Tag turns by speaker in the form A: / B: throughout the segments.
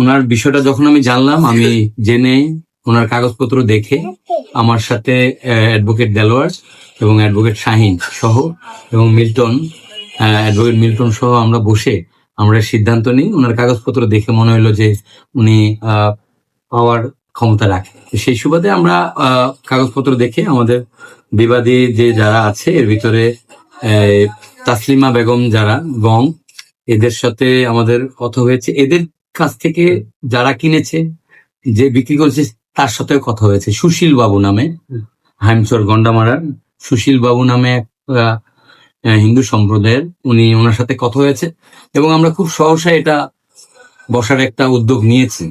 A: ওনার বিষয়টা যখন আমি জানলাম, আমি জেনে ওনার কাগজপত্র দেখে আমার সাথে অ্যাডভোকেট দেলোয়ার এবং অ্যাডভোকেট শাহিন সহ এবং মিল্টন অ্যাডভোকেট মিল্টন সহ আমরা বসে আমরা সিদ্ধান্ত নিই ওনার কাগজপত্র দেখে মনে হলো যে উনি পাওয়ার ক্ষমতা রাখে। সেই সুবাদে আমরা কাগজপত্র দেখে আমাদের বিবাদী যে যারা আছে, এর ভিতরে তাসলিমা বেগম যারা, গং, এদের সাথে আমাদের কথা হয়েছে। এদের কাছ থেকে যারা কিনেছে, যে বিক্রি করেছে, তার সাথেও কথা হয়েছে। সুশীল বাবু নামে, হাইমচর গন্ডামারার সুশীল বাবু নামে এক হিন্দু সম্প্রদায়ের, উনি ওনার সাথে কথা হয়েছে এবং আমরা খুব সহসা এটা বসার একটা উদ্যোগ নিয়েছি।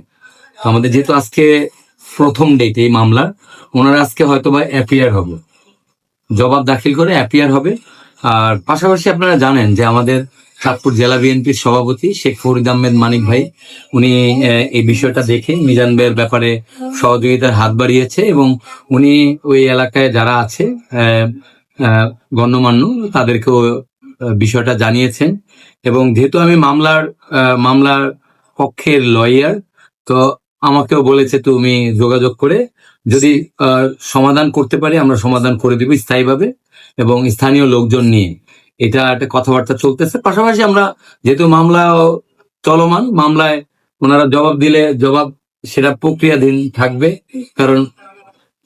A: আমাদের যেহেতু আজকে প্রথম ডেট এই মামলার, ওনারা আজকে হয়তো বা অ্যাপিয়ার হবে। জবাব দাখিল করে অ্যাপিয়ার হবে। আর পাশাপাশি আপনারা জানেন যে আমাদের চাঁদপুর জেলা বিএনপির সভাপতি শেখ ফরিদ আহমেদ মানিক ভাই, উনি এই বিষয়টা দেখে মিজান ভাইয়ের ব্যাপারে সহযোগিতার হাত বাড়িয়েছে এবং উনি ওই এলাকায় যারা আছে গণ্যমান্য, তাদেরকেও বিষয়টা জানিয়েছেন। এবং যেহেতু আমি মামলার মামলার পক্ষের লয়ার, তো আমাকেও বলেছে তুমি যোগাযোগ করে যদি সমাধান করতে পারি, আমরা সমাধান করে দিব স্থায়ীভাবে এবং স্থানীয় লোকজন নিয়ে। এটা একটা কথাবার্তা চলতেছে। পাশাপাশি আমরা যেহেতু মামলা চলমান মামলায় ওনারা জবাব দিলে জবাব সেটা প্রক্রিয়াধীন থাকবে। কারণ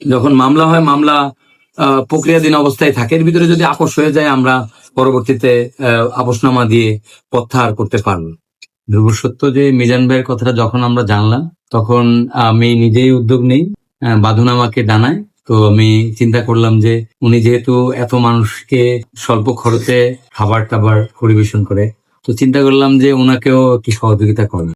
A: যখন মামলা হয় মামলা প্রক্রিয়াধীন অবস্থায় থাকে। এর ভিতরে যদি আপোষ হয়ে যায় আমরা পরবর্তীতে আপোষনামা দিয়ে প্রত্যাহার করতে পারব। ধ্রুব সত্য যে মিজান ভাইয়ের কথাটা যখন আমরা জানলাম তখন আমি নিজেই উদ্যোগ নেই আহ, বাঁধন আমাকে জানায় তো আমি চিন্তা করলাম যে উনি যেহেতু এত মানুষকে স্বল্প খরচে খাবার টাবার পরিবেশন করে, তো চিন্তা করলাম যে ওনাকেও একটু সহযোগিতা করবে